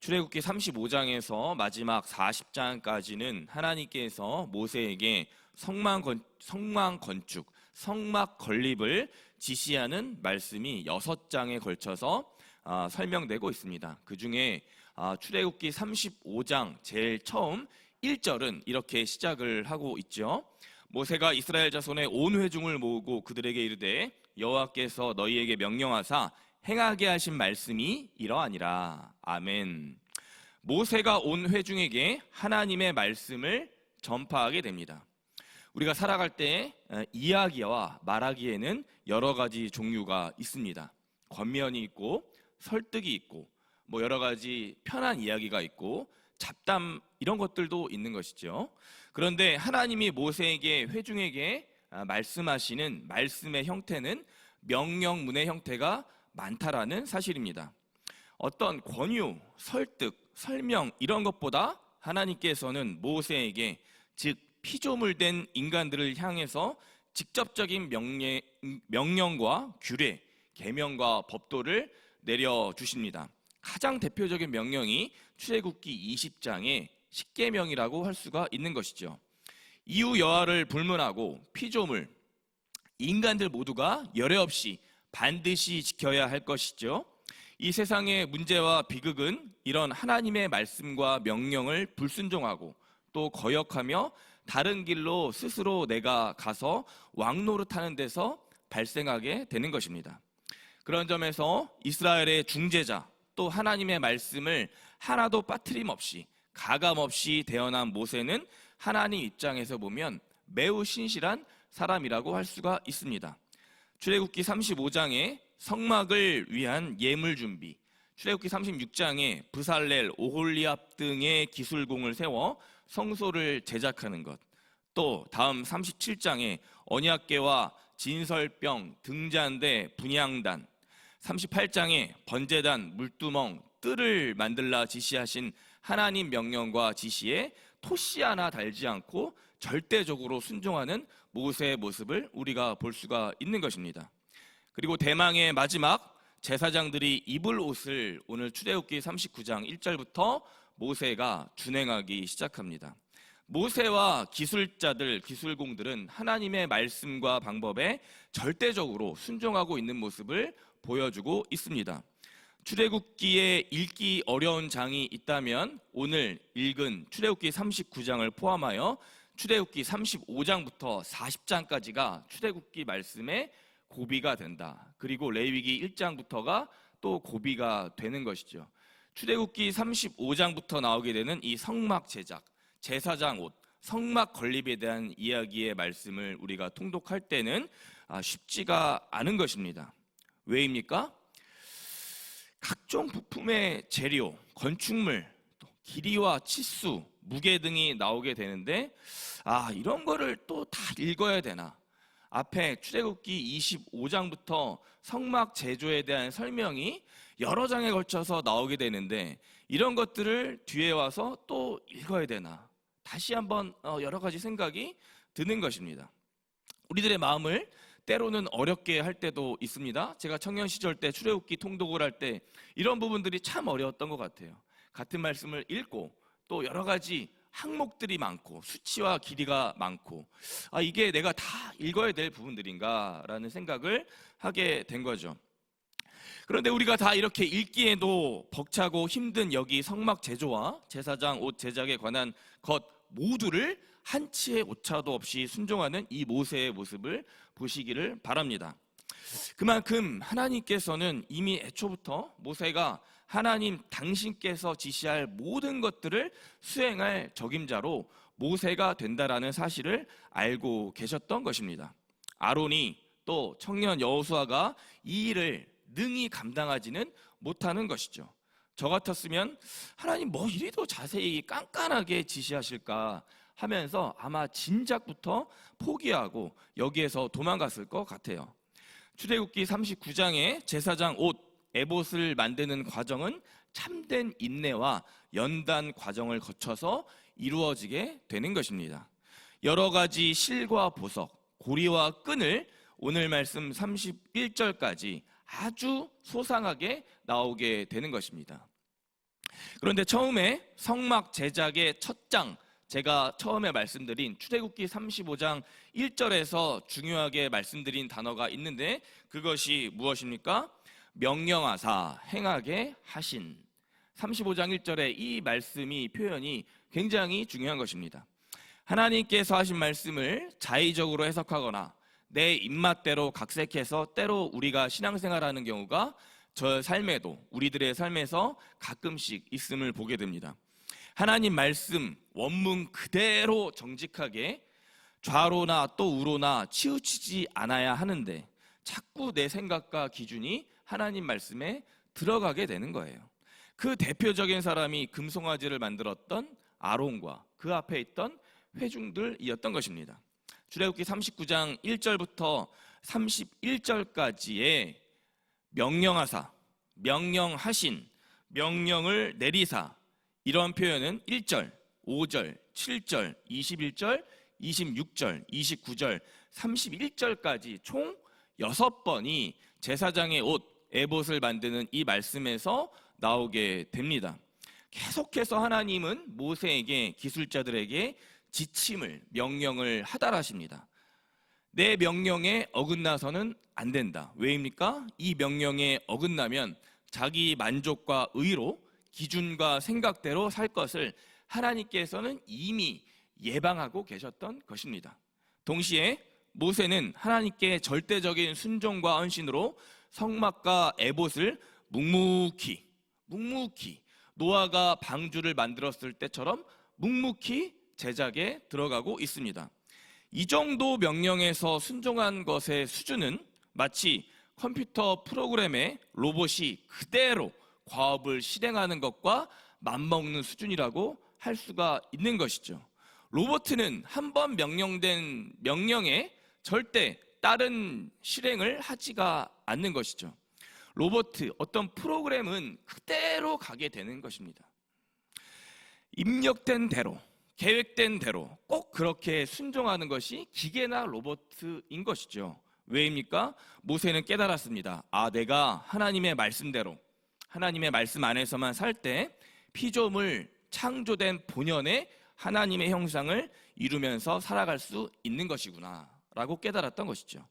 출애굽기 35장에서 마지막 40장까지는 하나님께서 모세에게 성막, 건, 성막 건축, 성막 건립을 지시하는 말씀이 6장에 걸쳐서 아, 설명되고 있습니다. 그 중에 아, 출애굽기 35장 제일 처음 1절은 이렇게 시작을 하고 있죠. 모세가 이스라엘 자손의 온 회중을 모으고 그들에게 이르되 여호와께서 너희에게 명령하사 행하게 하신 말씀이 이러하니라. 아멘. 모세가 온 회중에게 하나님의 말씀을 전파하게 됩니다. 우리가 살아갈 때 어, 이야기와 말하기에는 여러 가지 종류가 있습니다. 겉면이 있고 설득이 있고 뭐 여러 가지 편한 이야기가 있고 잡담 이런 것들도 있는 것이죠. 그런데 하나님이 모세에게 회중에게 아, 말씀하시는 말씀의 형태는 명령문의 형태가 많다라는 사실입니다. 어떤 권유, 설득, 설명 이런 것보다 하나님께서는 모세에게 즉 피조물 된 인간들을 향해서 직접적인 명예, 명령과 규례, 계명과 법도를 내려 주십니다. 가장 대표적인 명령이 출애굽기 20장의 십계명이라고 할 수가 있는 것이죠. 이후 여하를 불문하고 피조물 인간들 모두가 열애 없이 반드시 지켜야 할 것이죠. 이 세상의 문제와 비극은 이런 하나님의 말씀과 명령을 불순종하고 또 거역하며 다른 길로 스스로 내가 가서 왕노릇하는 데서 발생하게 되는 것입니다. 그런 점에서 이스라엘의 중재자 또 하나님의 말씀을 하나도 빠트림 없이 가감 없이 대언한 모세는 하나님 입장에서 보면 매우 신실한 사람이라고 할 수가 있습니다. 출애굽기 35장에 성막을 위한 예물 준비, 출애굽기 36장에 브살렐, 오홀리압 등의 기술공을 세워 성소를 제작하는 것, 또 다음 37장에 언약궤와 진설병, 등잔대, 분향단, 38장에 번제단, 물두멍, 뜰을 만들라 지시하신 하나님 명령과 지시에 토씨 하나 달지 않고 절대적으로 순종하는 모세의 모습을 우리가 볼 수가 있는 것입니다. 그리고 대망의 마지막 제사장들이 입을 옷을 오늘 출애굽기 39장 1절부터 모세가 준행하기 시작합니다. 모세와 기술자들, 기술공들은 하나님의 말씀과 방법에 절대적으로 순종하고 있는 모습을 보여주고 있습니다. 출애굽기에 읽기 어려운 장이 있다면 오늘 읽은 출애굽기 39장을 포함하여 출애굽기 35장부터 40장까지가 출애굽기 말씀의 고비가 된다. 그리고 레위기 1장부터가 또 고비가 되는 것이죠. 출애굽기 35장부터 나오게 되는 이 성막 제작, 제사장 옷, 성막 건립에 대한 이야기의 말씀을 우리가 통독할 때는 아, 쉽지가 않은 것입니다. 왜입니까? 각종 부품의 재료, 건축물, 또 길이와 치수, 무게 등이 나오게 되는데 아 이런 거를 또 다 읽어야 되나? 앞에 출애굽기 25장부터 성막 제조에 대한 설명이 여러 장에 걸쳐서 나오게 되는데 이런 것들을 뒤에 와서 또 읽어야 되나? 다시 한번 어, 여러 가지 생각이 드는 것입니다. 우리들의 마음을 때로는 어렵게 할 때도 있습니다. 제가 청년 시절 때 출애굽기 통독을 할 때 이런 부분들이 참 어려웠던 것 같아요. 같은 말씀을 읽고 또 여러 가지 항목들이 많고 수치와 길이가 많고 아 이게 내가 다 읽어야 될 부분들인가라는 생각을 하게 된 거죠. 그런데 우리가 다 이렇게 읽기에도 벅차고 힘든 여기 성막 제조와 제사장 옷 제작에 관한 것 모두를 한치의 오차도 없이 순종하는 이 모세의 모습을 보시기를 바랍니다. 그만큼 하나님께서는 이미 애초부터 모세가 하나님 당신께서 지시할 모든 것들을 수행할 적임자로 모세가 된다라는 사실을 알고 계셨던 것입니다. 아론이 또 청년 여호수아가 이 일을 능히 감당하지는 못하는 것이죠. 저 같았으면 하나님 뭐 이리도 자세히 깐깐하게 지시하실까 하면서 아마 진작부터 포기하고 여기에서 도망갔을 것 같아요. 출애굽기 39장의 제사장 옷 에봇을 만드는 과정은 참된 인내와 연단 과정을 거쳐서 이루어지게 되는 것입니다. 여러 가지 실과 보석, 고리와 끈을 오늘 말씀 31절까지 아주 소상하게 나오게 되는 것입니다. 그런데 처음에 성막 제작의 첫 장, 제가 처음에 말씀드린 출애굽기 35장 1절에서 중요하게 말씀드린 단어가 있는데 그것이 무엇입니까? 명령하사 행하게 하신 35장 1절의 이 말씀이 표현이 굉장히 중요한 것입니다. 하나님께서 하신 말씀을 자의적으로 해석하거나 내 입맛대로 각색해서 때로 우리가 신앙생활하는 경우가 저 삶에도 우리들의 삶에서 가끔씩 있음을 보게 됩니다. 하나님 말씀 원문 그대로 정직하게 좌로나 또 우로나 치우치지 않아야 하는데 자꾸 내 생각과 기준이 하나님 말씀에 들어가게 되는 거예요. 그 대표적인 사람이 금송아지를 만들었던 아론과 그 앞에 있던 회중들이었던 것입니다. 출애굽기 39장 1절부터 31절까지의 명령하사, 명령하신, 명령을 내리사 이런 표현은 1절, 5절, 7절, 21절, 26절, 29절, 31절까지 총 6번이 제사장의 옷, 에봇을 만드는 이 말씀에서 나오게 됩니다. 계속해서 하나님은 모세에게 기술자들에게 지침을 명령을 하달하십니다. 내 명령에 어긋나서는 안 된다. 왜입니까? 이 명령에 어긋나면 자기 만족과 의로 기준과 생각대로 살 것을 하나님께서는 이미 예방하고 계셨던 것입니다. 동시에 모세는 하나님께 절대적인 순종과 헌신으로 성막과 에봇을 묵묵히 묵묵히 노아가 방주를 만들었을 때처럼 묵묵히 제작에 들어가고 있습니다. 이 정도 명령에서 순종한 것의 수준은 마치 컴퓨터 프로그램에 로봇이 그대로 과업을 실행하는 것과 맞먹는 수준이라고 할 수가 있는 것이죠. 로봇은 한번 명령된 명령에 절대 다른 실행을 하지가 않는 것이죠. 로봇, 어떤 프로그램은 그대로 가게 되는 것입니다. 입력된 대로, 계획된 대로 꼭 그렇게 순종하는 것이 기계나 로봇인 것이죠. 왜입니까? 모세는 깨달았습니다. 아, 내가 하나님의 말씀대로, 하나님의 말씀 안에서만 살 때 피조물 창조된 본연의 하나님의 형상을 이루면서 살아갈 수 있는 것이구나. 라고 깨달았던 것이죠.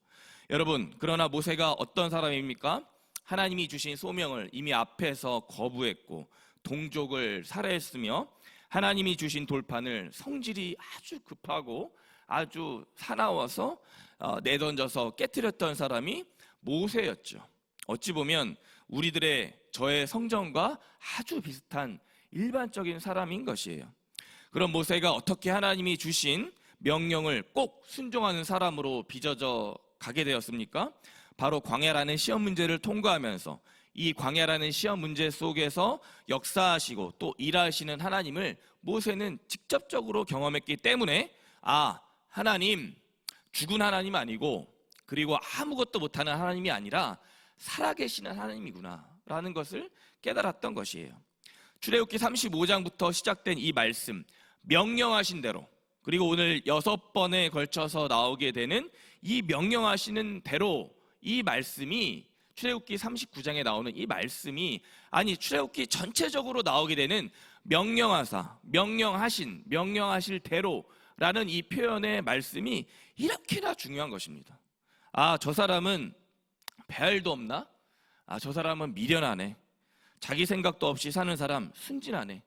여러분, 그러나 모세가 어떤 사람입니까? 하나님이 주신 소명을 이미 앞에서 거부했고 동족을 살해했으며 하나님이 주신 돌판을 성질이 아주 급하고 아주 사나워서 어, 내던져서 깨뜨렸던 사람이 모세였죠. 어찌 보면 우리들의 저의 성정과 아주 비슷한 일반적인 사람인 것이에요. 그럼 모세가 어떻게 하나님이 주신 명령을 꼭 순종하는 사람으로 빚어져 가게 되었습니까? 바로 광야라는 시험 문제를 통과하면서 이 광야라는 시험 문제 속에서 역사하시고 또 일하시는 하나님을 모세는 직접적으로 경험했기 때문에 아, 하나님 죽은 하나님 아니고 그리고 아무것도 못하는 하나님이 아니라 살아계시는 하나님이구나 라는 것을 깨달았던 것이에요. 출애굽기 35장부터 시작된 이 말씀 명령하신 대로 그리고 오늘 여섯 번에 걸쳐서 나오게 되는 이 명령하시는 대로 이 말씀이 출애굽기 39장에 나오는 이 말씀이 아니 출애굽기 전체적으로 나오게 되는 명령하사 명령하신 명령하실 대로라는 이 표현의 말씀이 이렇게나 중요한 것입니다. 아, 저 사람은 배알도 없나? 아, 저 사람은 미련하네. 자기 생각도 없이 사는 사람 순진하네.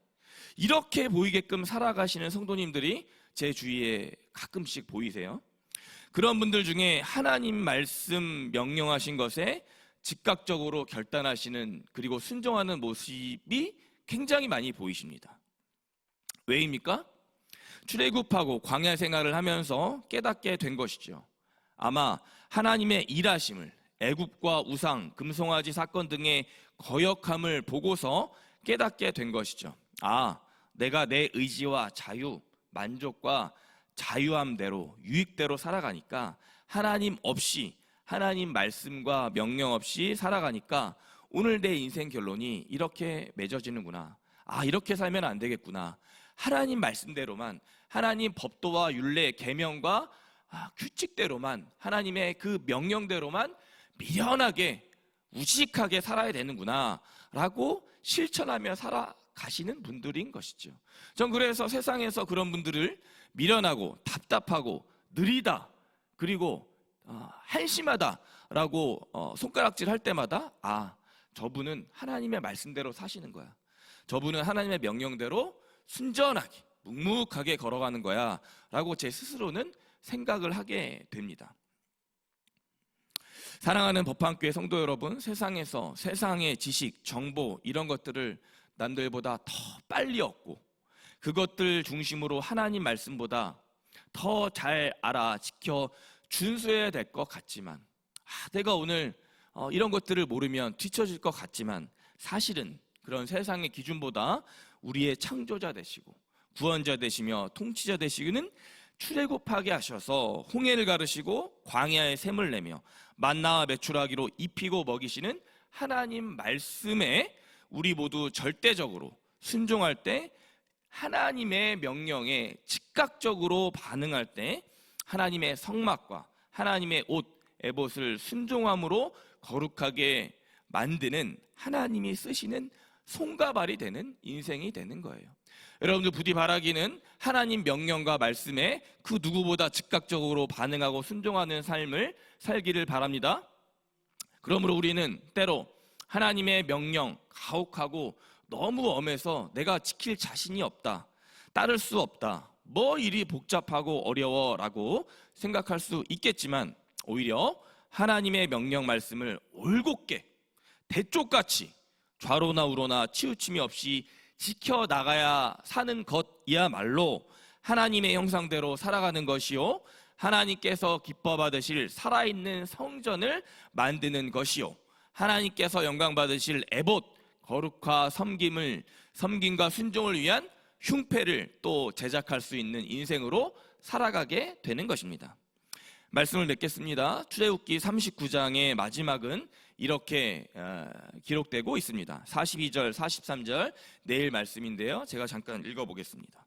이렇게 보이게끔 살아가시는 성도님들이 제 주위에 가끔씩 보이세요. 그런 분들 중에 하나님 말씀 명령하신 것에 즉각적으로 결단하시는 그리고 순종하는 모습이 굉장히 많이 보이십니다. 왜입니까? 출애굽하고 광야 생활을 하면서 깨닫게 된 것이죠. 아마 하나님의 일하심을 애굽과 우상, 금송아지 사건 등의 거역함을 보고서 깨닫게 된 것이죠. 아, 내가 내 의지와 자유, 만족과 자유함대로 유익대로 살아가니까 하나님 없이 하나님 말씀과 명령 없이 살아가니까 오늘 내 인생 결론이 이렇게 맺어지는구나. 아, 이렇게 살면 안 되겠구나. 하나님 말씀대로만 하나님 법도와 율례 계명과 아, 규칙대로만 하나님의 그 명령대로만 미련하게 우직하게 살아야 되는구나라고 실천하며 살아가 가시는 분들인 것이죠. 전 그래서 세상에서 그런 분들을 미련하고 답답하고 느리다 그리고 어, 한심하다라고 어, 손가락질 할 때마다 아 저분은 하나님의 말씀대로 사시는 거야. 저분은 하나님의 명령대로 순전하게 묵묵하게 걸어가는 거야라고 제 스스로는 생각을 하게 됩니다. 사랑하는 법한교회 성도 여러분, 세상에서 세상의 지식, 정보 이런 것들을 남들보다 더 빨리 얻고 그것들 중심으로 하나님 말씀보다 더 잘 알아 지켜 준수해야 될 것 같지만 아, 내가 오늘 어, 이런 것들을 모르면 뒤처질 것 같지만 사실은 그런 세상의 기준보다 우리의 창조자 되시고 구원자 되시며 통치자 되시기는 출애굽하게 하셔서 홍해를 가르시고 광야에 샘을 내며 만나와 메추라기로 입히고 먹이시는 하나님 말씀에 우리 모두 절대적으로 순종할 때 하나님의 명령에 즉각적으로 반응할 때 하나님의 성막과 하나님의 옷 에봇을 순종함으로 거룩하게 만드는 하나님이 쓰시는 손가발이 되는 인생이 되는 거예요. 여러분들 부디 바라기는 하나님 명령과 말씀에 그 누구보다 즉각적으로 반응하고 순종하는 삶을 살기를 바랍니다. 그러므로 우리는 때로 하나님의 명령 가혹하고 너무 엄해서 내가 지킬 자신이 없다. 따를 수 없다. 뭐 일이 복잡하고 어려워라고 생각할 수 있겠지만 오히려 하나님의 명령 말씀을 올곧게 대쪽같이 좌로나 우로나 치우침이 없이 지켜 나가야 사는 것이야말로 하나님의 형상대로 살아가는 것이요 하나님께서 기뻐 받으실 살아있는 성전을 만드는 것이요 하나님께서 영광 받으실 에봇 거룩화 섬김을 섬김과 순종을 위한 흉패를 또 제작할 수 있는 인생으로 살아가게 되는 것입니다. 말씀을 맺겠습니다. 출애굽기 39장의 마지막은 이렇게 어, 기록되고 있습니다. 42절, 43절 내일 말씀인데요. 제가 잠깐 읽어 보겠습니다.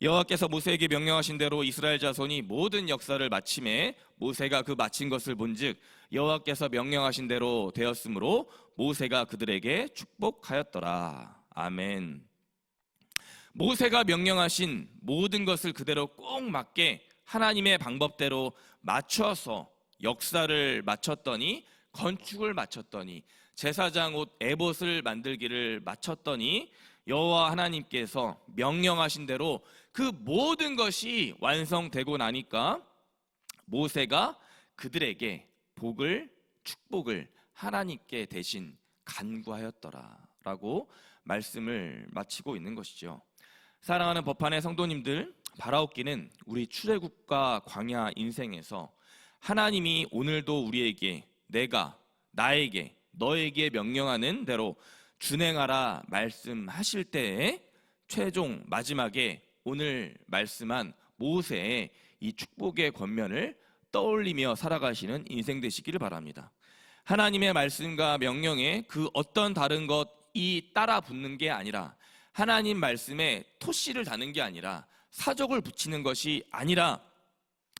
여호와께서 모세에게 명령하신 대로 이스라엘 자손이 모든 역사를 마침에 모세가 그 마친 것을 본즉 여호와께서 명령하신 대로 되었으므로 모세가 그들에게 축복하였더라. 아멘. 모세가 명령하신 모든 것을 그대로 꼭 맞게 하나님의 방법대로 맞춰서 역사를 마쳤더니 건축을 마쳤더니 제사장 옷 에봇을 만들기를 마쳤더니 여호와 하나님께서 명령하신 대로 그 모든 것이 완성되고 나니까 모세가 그들에게 복을 축복을 하나님께 대신 간구하였더라라고 말씀을 마치고 있는 것이죠. 사랑하는 법한의 성도님들, 바라옵기는 우리 출애굽과 광야 인생에서 하나님이 오늘도 우리에게 내가 나에게 너에게 명령하는 대로 준행하라 말씀하실 때에 최종 마지막에 오늘 말씀한 모세의 이 축복의 권면을 떠올리며 살아가시는 인생 되시기를 바랍니다. 하나님의 말씀과 명령에 그 어떤 다른 것이 따라 붙는 게 아니라 하나님 말씀에 토씨를 다는 게 아니라 사족을 붙이는 것이 아니라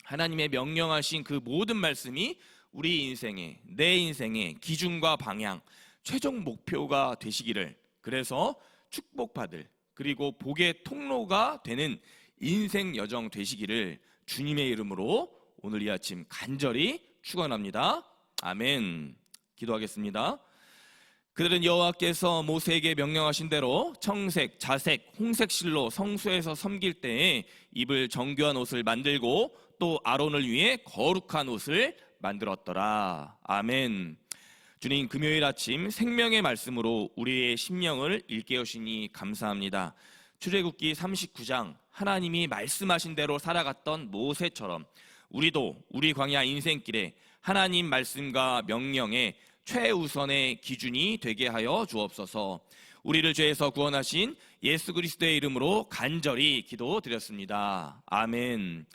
하나님의 명령하신 그 모든 말씀이 우리 인생의 내 인생의 기준과 방향, 최종 목표가 되시기를 그래서 축복받을 그리고 복의 통로가 되는 인생 여정 되시기를 주님의 이름으로 오늘 이 아침 간절히 축원합니다. 아멘. 기도하겠습니다. 그들은 여호와께서 모세에게 명령하신 대로 청색, 자색, 홍색 실로 성소에서 섬길 때에 입을 정교한 옷을 만들고 또 아론을 위해 거룩한 옷을 만들었더라. 아멘. 주님 금요일 아침 생명의 말씀으로 우리의 심령을 일깨우시니 감사합니다. 출애굽기 39장 하나님이 말씀하신 대로 살아갔던 모세처럼 우리도 우리 광야 인생길에 하나님 말씀과 명령에 최우선의 기준이 되게 하여 주옵소서. 우리를 죄에서 구원하신 예수 그리스도의 이름으로 간절히 기도드렸습니다. 아멘.